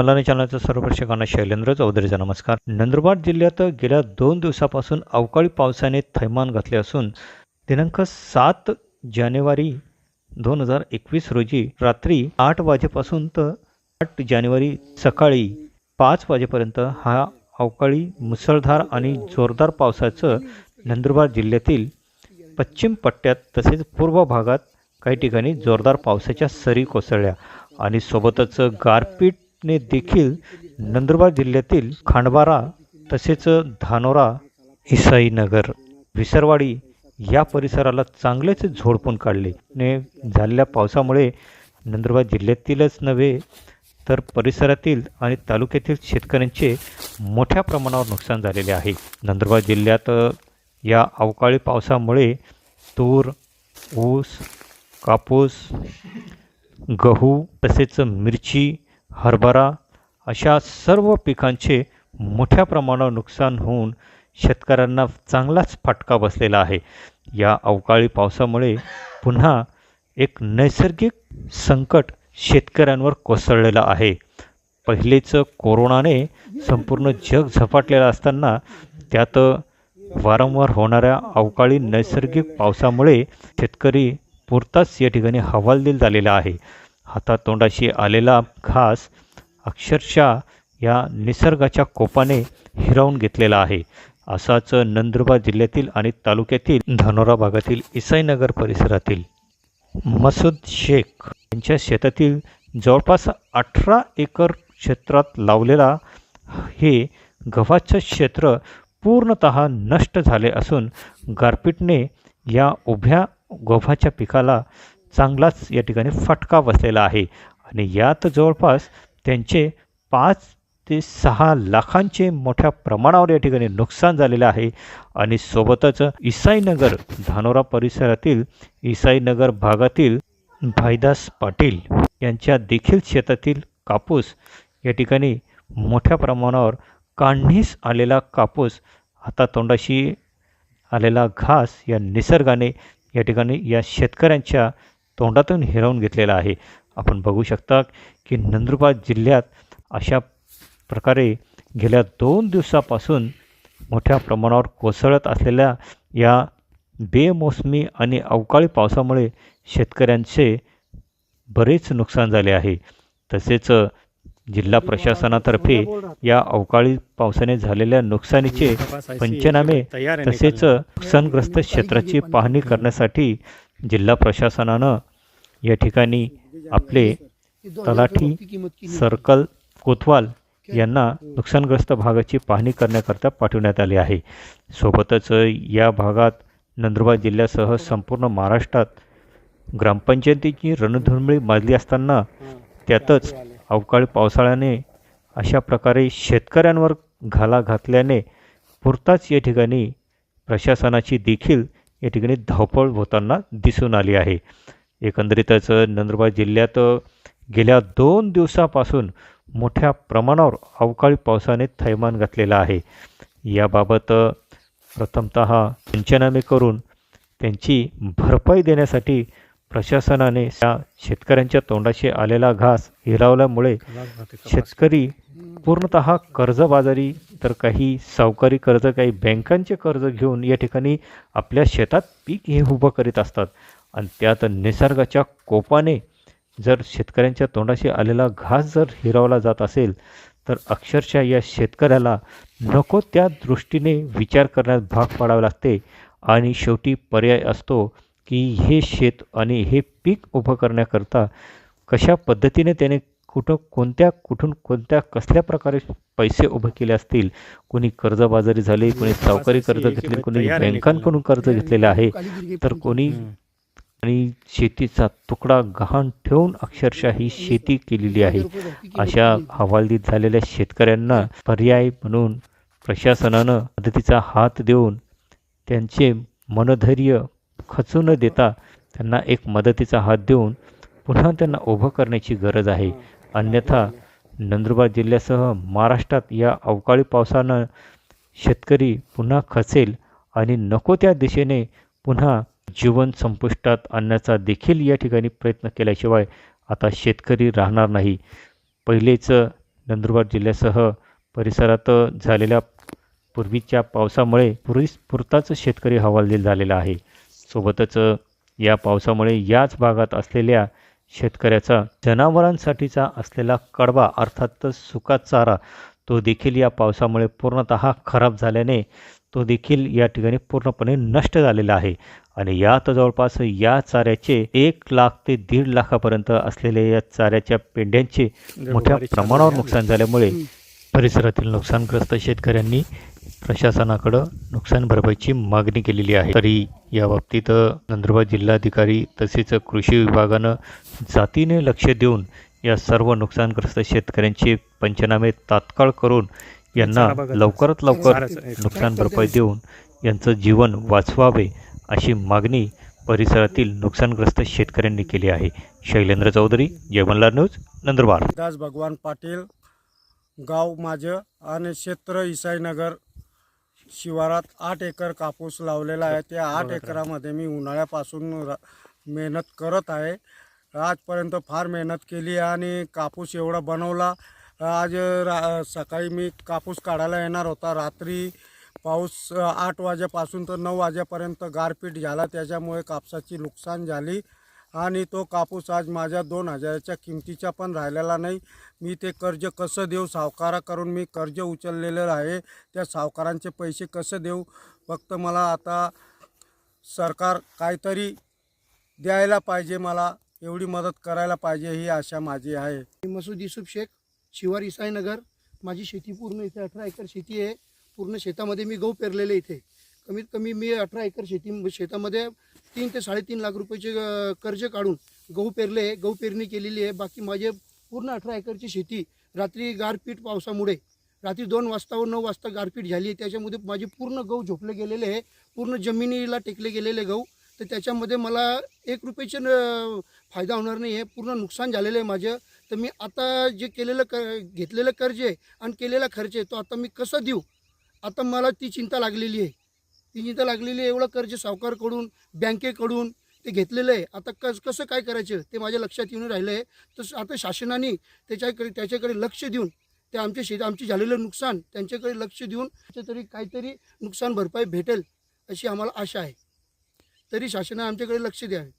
मल्लाने चॅनलचं सर्व प्रेक्षकांना शैलेंद्र चौधरीचा नमस्कार. नंदुरबार जिल्ह्यात गेल्या दोन दिवसापासून अवकाळी पावसाने थैमान घातले असून दिनांक सात जानेवारी दोन हजार एकवीस रोजी रात्री आठ वाजेपासून तर आठ जानेवारी सकाळी पाच वाजेपर्यंत हा अवकाळी मुसळधार आणि जोरदार पावसाचं नंदुरबार जिल्ह्यातील पश्चिम पट्ट्यात तसेच पूर्व भागात काही ठिकाणी जोरदार पावसाच्या सरी कोसळल्या आणि सोबतच गारपीट ने देखील नंदुरबार जिल्ह्यातील खांडबारा तसेच धानोरा इसाईनगर विसरवाडी या परिसराला चांगलेच झोडपून काढले. ने झालेल्या पावसामुळे नंदुरबार जिल्ह्यातीलच नव्हे तर परिसरातील आणि तालुक्यातील शेतकऱ्यांचे मोठ्या प्रमाणावर नुकसान झालेले आहे. नंदुरबार जिल्ह्यात या अवकाळी पावसामुळे तूर ऊस कापूस गहू तसेच मिरची हरभरा अशा सर्व पिकांचे मोठ्या प्रमाणावर नुकसान होऊन शेतकऱ्यांना चांगलाच फटका बसलेला आहे. या अवकाळी पावसामुळे पुन्हा एक नैसर्गिक संकट शेतकऱ्यांवर कोसळलेलं आहे. पहिलेचं कोरोनाने संपूर्ण जग झपाटलेलं असताना त्यात वारंवार होणाऱ्या अवकाळी नैसर्गिक पावसामुळे शेतकरी पुरताच या ठिकाणी हवालदिल झालेला आहे. हातातोंडाशी आलेला घास अक्षरशः या निसर्गाच्या कोपाने हिरावून घेतलेला आहे. असाच नंदुरबार जिल्ह्यातील आणि तालुक्यातील धानोरा भागातील इसाईनगर परिसरातील मसूद शेख यांच्या शेतातील जवळपास अठरा एकर क्षेत्रात लावलेला हे गव्हाचं क्षेत्र पूर्णत नष्ट झाले असून गारपीटने या उभ्या गव्हाच्या पिकाला चांगलाच या ठिकाणी फटका बसलेला आहे. आणि यात जवळपास त्यांचे पाच ते सहा लाखांचे मोठ्या प्रमाणावर या ठिकाणी नुकसान झालेले आहे. आणि सोबतच इसाईनगर धानोरा परिसरातील इसाईनगर भागातील भाईदास पाटील यांच्या देखील शेतातील कापूस या ठिकाणी मोठ्या प्रमाणावर काढणीस आलेला कापूस हातातोंडाशी आलेला घास या निसर्गाने या ठिकाणी या शेतकऱ्यांच्या तोंडातून हिरावून घेतलेला आहे. आपण बघू शकता की नंदुरबार जिल्ह्यात अशा प्रकारे गेल्या दोन दिवसापासून मोठ्या प्रमाणावर कोसळत असलेल्या या बेमोसमी आणि अवकाळी पावसामुळे शेतकऱ्यांचे बरेच नुकसान झाले आहे. तसेच जिल्हा प्रशासनातर्फे या अवकाळी पावसाने झालेल्या नुकसानीचे पंचनामे तसेच नुकसानग्रस्त क्षेत्राची पाहणी करण्यासाठी जिल्हा प्रशासनानं या ठिकाणी आपले तलाठी सर्कल कोतवाल यांना नुकसानग्रस्त भागाची पाहणी करण्याकरता पाठवण्यात आले आहे. सोबतच या भागात नंदुरबार जिल्ह्यासह संपूर्ण महाराष्ट्रात ग्रामपंचायतीची रणधुर्मिळी माजली असताना त्यातच अवकाळी पावसाळ्याने अशा प्रकारे शेतकऱ्यांवर घाला घातल्याने पुरताच या ठिकाणी प्रशासनाची देखील या ठिकाणी धावपळ होताना दिसून आली आहे. एकंदरीतच नंदुरबार जिल्ह्यात गेल्या दोन दिवसापासून मोठ्या प्रमाणावर अवकाळी पावसाने थैमान घातलेलं आहे. याबाबत प्रथमत पंचनामे करून त्यांची भरपाई देण्यासाठी प्रशासनाने त्या शेतकऱ्यांच्या तोंडाशी आलेला घास हिरावल्यामुळे शेतकरी पूर्णत कर्जबाजारी तर काही सावकारी कर्ज काही बँकांचे कर्ज घेऊन या ठिकाणी आपल्या शेतात पीक हे उभं करीत असतात. आणि त्यात निसर्गाच्या कोपाने जर शेतकऱ्यांच्या तोंडाशी आलेला घास जर हिरावला जात असेल तर अक्षरशः या शेतकऱ्याला नको त्या दृष्टीने विचार करण्यास भाग पाडावे लागते. आणि शेवटी पर्याय असतो की हे शेत आणि हे पीक उभं करण्याकरता कशा पद्धतीने त्याने कुठं कोणत्या कुठून कोणत्या कसल्या प्रकारे पैसे उभे केले असतील? कोणी कर्जबाजारी झाले कोणी सावकारी कर्ज घेतले कोणी बँकांकडून कर्ज घेतलेले आहे. तर कोणी आणि शेतीचा तुकडा गहाण ठेवून अक्षरशः ही शेती केलेली आहे. अशा हवालदित झालेल्या शेतकऱ्यांना पर्याय म्हणून प्रशासनानं मदतीचा हात देऊन त्यांचे मनधैर्य खचू न देता त्यांना एक मदतीचा हात देऊन पुन्हा त्यांना उभं करण्याची गरज आहे. अन्यथा नंदुरबार जिल्ह्यासह महाराष्ट्रात या अवकाळी पावसानं शेतकरी पुन्हा खचेल आणि नको त्या दिशेने पुन्हा जीवन संपुष्टात आणण्याचा देखील या ठिकाणी प्रयत्न केल्याशिवाय आता शेतकरी राहणार नाही. पहिलेच नंदुरबार जिल्ह्यासह परिसरात झालेल्या पूर्वीच्या पावसामुळे पुरेस पुरताच शेतकरी हवालदिल झालेला आहे. सोबतच या पावसामुळे याच भागात असलेल्या शेतकऱ्याचा जनावरांसाठीचा असलेला कडवा अर्थात सुका चारा तो देखील या पावसामुळे पूर्णतः खराब झाल्याने तो देखील या ठिकाणी पूर्णपणे नष्ट झालेला आहे. आणि यात जवळपास या चाऱ्याचे एक लाख ते दीड लाखापर्यंत असलेल्या या चाऱ्याच्या पेंड्यांचे मोठ्या प्रमाणावर नुकसान झाल्यामुळे परिसरातील नुकसानग्रस्त शेतकऱ्यांनी प्रशासनाकडं नुकसान भरपाईची मागणी केलेली आहे. तरी या बाबतीत नंदुरबार जिल्हाधिकारी तसेच कृषी विभागानं जातीने लक्ष देऊन या सर्व नुकसानग्रस्त शेतकऱ्यांचे पंचनामे तात्काळ करून यांना लवकरात लवकर नुकसान भरपाई देऊन यांचं जीवन वाचवावे अशी मागणी परिसरातील नुकसानग्रस्त शेतकऱ्यांनी केली आहे. शैलेंद्र चौधरी जयमल्लार न्यूज नंदुरबार. दास भगवान पाटील गाव माझं आणि क्षेत्र इसाईनगर शिवारात आठ एकर कापूस लावलेला आहे. त्या आठ एकरामध्ये मी उन्हाळ्यापासून मेहनत करत आहे. आजपर्यंत फार मेहनत केली आणि कापूस एवढा बनवला. आज रा सकाळी मी कापूस काढायला येणार होता. रात्री पाऊस आठ वाजेपासून तर नऊ वाजेपर्यंत गारपीट झाला. त्याच्यामुळे कापसाची नुकसान झाली आणि तो कापूस आज माझ्या दोन हजाराच्या किमतीचा पण राहिलेला नाही. मी ते कर्ज कसं देऊ? सावकाराकडून मी कर्ज उचललेलं आहे. त्या सावकारांचे पैसे कसं देऊ? फक्त मला आता सरकार काहीतरी द्यायला पाहिजे मला एवढी मदत करायला पाहिजे ही आशा माझी आहे. मी मसूद युसुफ शेख शिवार इसाईनगर. माझी शेती पूर्ण इथे अठरा एकर शेती आहे. पूर्ण शेतामध्ये मी गहू पेरलेले इथे. कमीत कमी मी अठरा एकर शेती शेतामध्ये तीन ते साडेतीन लाख रुपयाचे कर्ज काढून गहू पेरले आहे. गहू पेरणी केलेली आहे. बाकी माझे पूर्ण अठरा एकरची शेती रात्री गारपीट पावसामुळे रात्री दोन वाजता व नऊ वाजता गारपीट झाली त्याच्यामध्ये माझे पूर्ण गहू झोपले गेलेले आहे. पूर्ण जमिनीला टेकले गेलेले गहू. तर त्याच्यामध्ये मला एक रुपयाचे न- फायदा होणार नाही आहे. पूर्ण नुकसान झालेलं आहे माझं. तर मी आता जे केलेलं क घेतलेलं कर्ज आहे आणि केलेला खर्च आहे तो आता मी कसं देऊ? आता मला ती चिंता लागलेली आहे. ती चिंता लागलेली आहे एवढं कर्ज सावकारकडून बँकेकडून ते घेतलेलं आहे. आता कस कसं काय करायचं ते माझ्या लक्षात येऊन राहिलं आहे तर आता शासनाने त्याच्याकडे त्याच्याकडे लक्ष देऊन ते आमच्या शेत आमचे झालेलं नुकसान त्यांच्याकडे लक्ष देऊन तरी काहीतरी नुकसान भरपाई भेटेल अशी आम्हाला आशा आहे. तरी शासनाने आमच्याकडे लक्ष द्यावे.